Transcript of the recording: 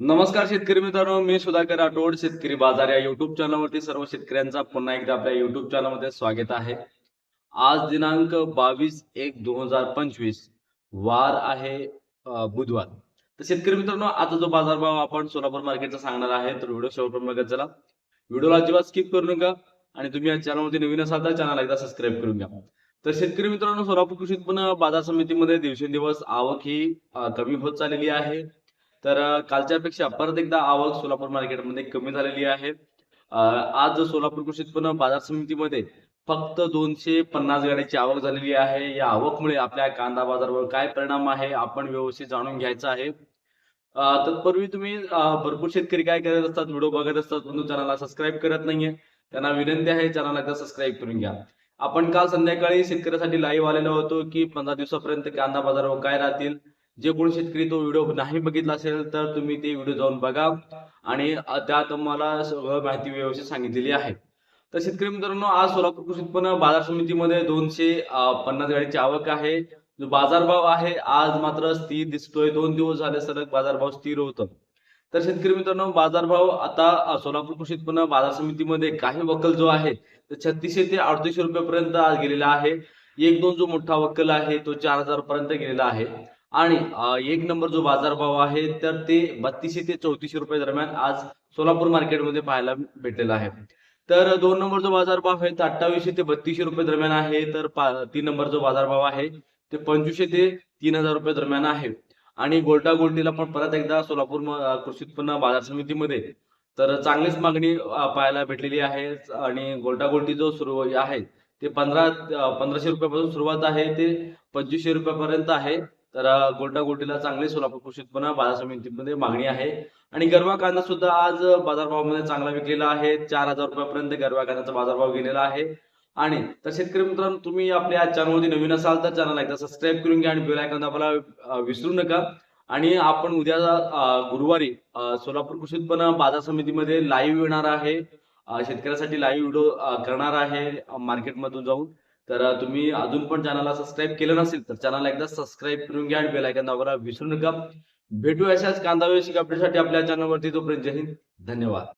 नमस्कार शेतकरी मित्रांनो मी सुधाकर राठोड शेतकरी बाजार या युट्यूब चॅनलवरती सर्व शेतकऱ्यांचा पुन्हा एकदा आपल्या युट्यूब चॅनलमध्ये स्वागत आहे. आज दिनांक बावीस एक दोन हजार पंचवीस वार आहे बुधवार. तर शेतकरी मित्रांनो आता जो बाजारभाव आपण सोलापूर मार्केटचा सांगणार आहे तर व्हिडिओ शेवटपर्यंत बघत चला. व्हिडिओला अजिबात स्किप करू नका आणि तुम्ही या चॅनलवरती नवीन असाल तर चॅनल एकदा सबस्क्राईब करून घ्या. तर शेतकरी मित्रांनो सोलापूर कृषी उत्पन्न बाजार समितीमध्ये दिवसेंदिवस आवक ही कमी होत चाललेली आहे. तर कालच्यापेक्षा परत एकदा आवक सोलापूर मार्केटमध्ये कमी झालेली आहे. आज सोलापूर कृषी उत्पन्न बाजार समितीमध्ये फक्त दोनशे पन्नास गाड्याची आवक झालेली आहे. या आवकमुळे आपल्या कांदा बाजारावर काय परिणाम आहे आपण व्यवस्थित जाणून घ्यायचं आहे. तत्पूर्वी तुम्ही भरपूर शेतकरी काय करत असतात व्हिडिओ बघत असतात म्हणून चॅनलला सबस्क्राईब करत नाहीये. त्यांना विनंती आहे चॅनलला एकदा सबस्क्राईब करून घ्या. आपण काल संध्याकाळी शेतकऱ्यासाठी लाईव्ह आलेलो होतो की पंधरा दिवसापर्यंत कांदा बाजारावर काय राहतील? जे कोणी शेतकरी तो व्हिडिओ नाही बघितला असेल तर तुम्ही ते व्हिडिओ जाऊन बघा. आणि त्या त्यात मला सगळं माहिती व्यवस्थित सांगितलेली आहे. तर शेतकरी मित्रांनो आज सोलापूर कृषी उत्पन्न बाजार समितीमध्ये दोनशे पन्नास गाडीची आवक आहे. जो बाजारभाव आहे आज मात्र स्थिर दिसतोय. दोन दिवस झाले सलग बाजारभाव स्थिर होतं. तर शेतकरी मित्रांनो बाजारभाव आता सोलापूर कृषी उत्पन्न बाजार समितीमध्ये काही वक्कल जो आहे तर छत्तीसशे ते अडतीसशे रुपयापर्यंत आज गेलेला आहे. एक दोन जो मोठा वक्कल आहे तो चार हजार पर्यंत गेलेला आहे. आणि एक नंबर जो बाजारभाव आहे तर ते बत्तीसशे ते चौतीसशे रुपये दरम्यान आज सोलापूर मार्केटमध्ये पाहायला भेटलेला आहे. तर दोन नंबर जो बाजारभाव आहे तो अठ्ठावीसशे ते बत्तीसशे रुपये दरम्यान आहे तर तीन नंबर जो बाजारभाव आहे ते पंचवीसशे ते तीन हजार रुपये दरम्यान आहे. आणि गोल्टा गोल्टीला पण परत एकदा सोलापूर कृषी उत्पन्न बाजार समितीमध्ये तर चांगलीच मागणी पाहायला भेटलेली आहे. आणि गोल्टा गोल्टी जो सुरू आहे ते पंधरा पंधराशे रुपयापासून सुरुवात आहे ते पंचवीसशे रुपयापर्यंत आहे. तर गोटागोटीला गोल्टीला चांगली सोलापूर कृषी उत्पन्न बाजार समितीमध्ये मागणी आहे. आणि गरवा कांदा सुद्धा आज बाजारभावामध्ये चांगला विकलेला आहे. चार हजार रुपयापर्यंत गरवा कांद्याचा बाजारभाव गेलेला आहे. आणि तर शेतकरी मित्रांनो तुम्ही आपल्या चॅनलवरती नवीन असाल तर चॅनल एकदा सबस्क्राईब करून घ्या आणि बेल आयकॉन दाबायला विसरू नका. आणि आपण उद्या गुरुवारी सोलापूर कृषी उत्पन्न बाजार समितीमध्ये लाईव्ह येणार आहे. शेतकऱ्यासाठी लाईव्ह व्हिडिओ करणार आहे. मार्केटमधून जाऊन. तर तुम्ही अजून पण चॅनलला सबस्क्राईब केलं नसेल तर चॅनलला एकदा सबस्क्राईब करून घ्या आणि बेलायकन दाबायला विसरू नका. भेटू अशाच कांदा व्यवसायिक अपडेटसाठी आपल्या चॅनलवरती तोपर्यंत जय हिंद. धन्यवाद.